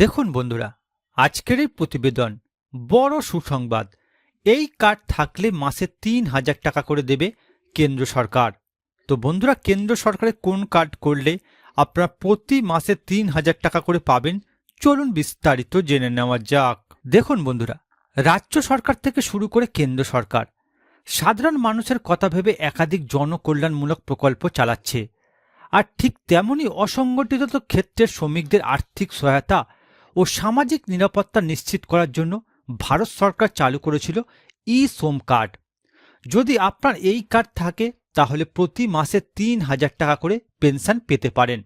দেখুন বন্ধুরা, আজকের এই প্রতিবেদন বড় সুসংবাদ। এই কার্ড থাকলে মাসে তিন হাজার টাকা করে দেবে কেন্দ্র সরকার। তো বন্ধুরা, কেন্দ্র সরকারের কোন কার্ড করলে আপনারা প্রতি মাসে তিন হাজার টাকা করে পাবেন? চলুন বিস্তারিত জেনে নেওয়া যাক। দেখুন বন্ধুরা, রাজ্য সরকার থেকে শুরু করে কেন্দ্র সরকার, সাধারণ মানুষের কথা ভেবে একাধিক জনকল্যাণমূলক প্রকল্প চালাচ্ছে। আর ঠিক তেমনই অসংগঠিত ক্ষেত্রের শ্রমিকদের আর্থিক সহায়তা ও সামাজিক নিরাপত্তা নিশ্চিত করার জন্য ভারত সরকার চালু করেছিল ই শ্রম কার্ড। যদি আপনার এই কার্ড থাকে, তাহলে প্রতি মাসে তিন হাজার টাকা করে পেনশন পেতে পারেন।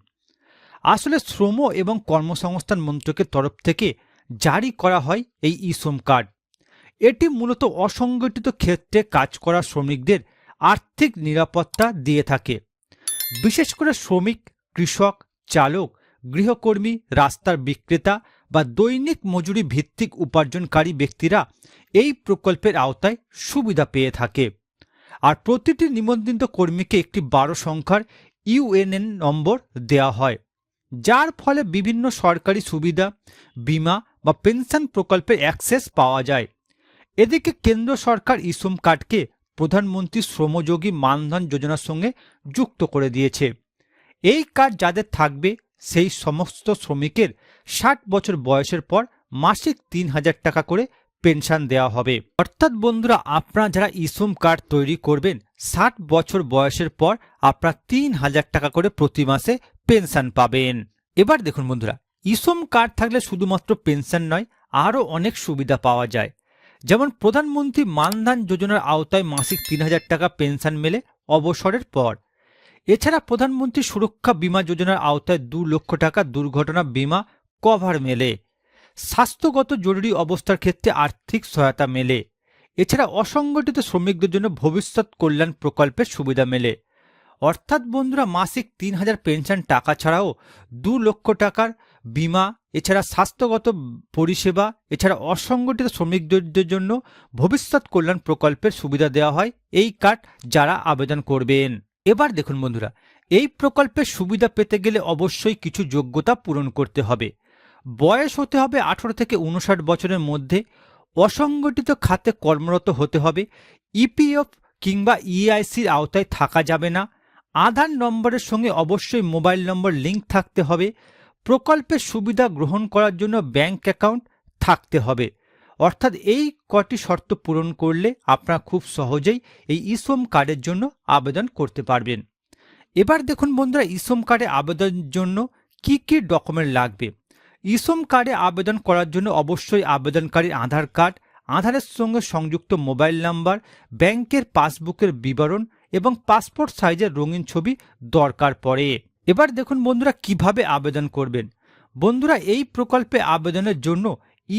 আসলে শ্রম এবং কর্মসংস্থান মন্ত্রকের তরফ থেকে জারি করা হয় এই ই শ্রম কার্ড। এটি মূলত অসংগঠিত ক্ষেত্রে কাজ করা শ্রমিকদের আর্থিক নিরাপত্তা দিয়ে থাকে। বিশেষ করে শ্রমিক, কৃষক, চালক, গৃহকর্মী, রাস্তার বিক্রেতা বা দৈনিক মজুরি ভিত্তিক উপার্জনকারী ব্যক্তিরা এই প্রকল্পের আওতায় সুবিধা পেয়ে থাকে। আর প্রতিটি নিবন্ধিত কর্মীকে একটি বারো সংখ্যার ইউএনএন নম্বর দেওয়া হয়, যার ফলে বিভিন্ন সরকারি সুবিধা, বীমা বা পেনশন প্রকল্পের অ্যাক্সেস পাওয়া যায়। এদিকে কেন্দ্র সরকার ইসম কার্ডকে প্রধানমন্ত্রী শ্রমযোগী মানধন যোজনার সঙ্গে যুক্ত করে দিয়েছে। এই কার্ড যাদের থাকবে সেই সমস্ত শ্রমিকের ষাট বছর বয়সের পর মাসিক তিন হাজার টাকা করে পেনশন দেওয়া হবে। অর্থাৎ বন্ধুরা, আপনারা যারা ইসম কার্ড তৈরি করবেন, ষাট বছর বয়সের পর আপনারা তিন হাজার টাকা করে প্রতি মাসে পেনশন পাবেন। এবার দেখুন বন্ধুরা, ইসম কার্ড থাকলে শুধুমাত্র পেনশন নয়, আরও অনেক সুবিধা পাওয়া যায়। যেমন প্রধানমন্ত্রী মানধান যোজনার আওতায় মাসিক তিন হাজার টাকা পেনশন মেলে অবসরের পর। এছাড়া প্রধানমন্ত্রী সুরক্ষা বীমা যোজনার আওতায় দু লক্ষ টাকা দুর্ঘটনা বীমা কভার মেলে। স্বাস্থ্যগত জরুরি অবস্থার ক্ষেত্রে আর্থিক সহায়তা মেলে। এছাড়া অসংগঠিত শ্রমিকদের জন্য ভবিষ্যৎ কল্যাণ প্রকল্পের সুবিধা মেলে। অর্থাৎ বন্ধুরা, মাসিক তিন হাজার পেনশন টাকা ছাড়াও দু লক্ষ টাকার বিমা, এছাড়া স্বাস্থ্যগত পরিষেবা, এছাড়া অসংগঠিত শ্রমিকদের জন্য ভবিষ্যৎ কল্যাণ প্রকল্পের সুবিধা দেওয়া হয় এই কার্ড যারা আবেদন করবেন। এবার দেখুন বন্ধুরা, এই প্রকল্পের সুবিধা পেতে গেলে অবশ্যই কিছু যোগ্যতা পূরণ করতে হবে। বয়স হতে হবে আঠারো থেকে উনষাট বছরের মধ্যে, অসংগঠিত খাতে কর্মরত হতে হবে ইপিএফ কিংবা ইআইসির আওতায় থাকা যাবে না, আধার নম্বরের সঙ্গে অবশ্যই মোবাইল নম্বর লিঙ্ক থাকতে হবে, প্রকল্পের সুবিধা গ্রহণ করার জন্য ব্যাংক অ্যাকাউন্ট থাকতে হবে। অর্থাৎ এই কটি শর্ত পূরণ করলে আপনারা খুব সহজেই এই ইসম কার্ডের জন্য আবেদন করতে পারবেন। এবার দেখুন বন্ধুরা, ইসম কার্ডে আবেদনের জন্য কি কি ডকুমেন্ট লাগবে? ইসম কার্ডে আবেদন করার জন্য অবশ্যই আবেদনকারীর আধার কার্ড, আধারের সঙ্গে সংযুক্ত মোবাইল নাম্বার, ব্যাংকের পাসবুকের বিবরণ এবং পাসপোর্ট সাইজের রঙিন ছবি দরকার পড়ে। এবার দেখুন বন্ধুরা, কীভাবে আবেদন করবেন? বন্ধুরা, এই প্রকল্পে আবেদনের জন্য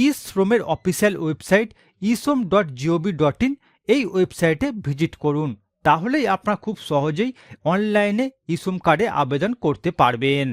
ই শ্রমের অফিসিয়াল ওয়েবসাইট ইসোম ডট জিওভি ডট ইন এই ওয়েবসাইটে ভিজিট করুন। তাহলেই আপনারা খুব সহজেই অনলাইনে ইসোম কার্ডে আবেদন করতে পারবেন।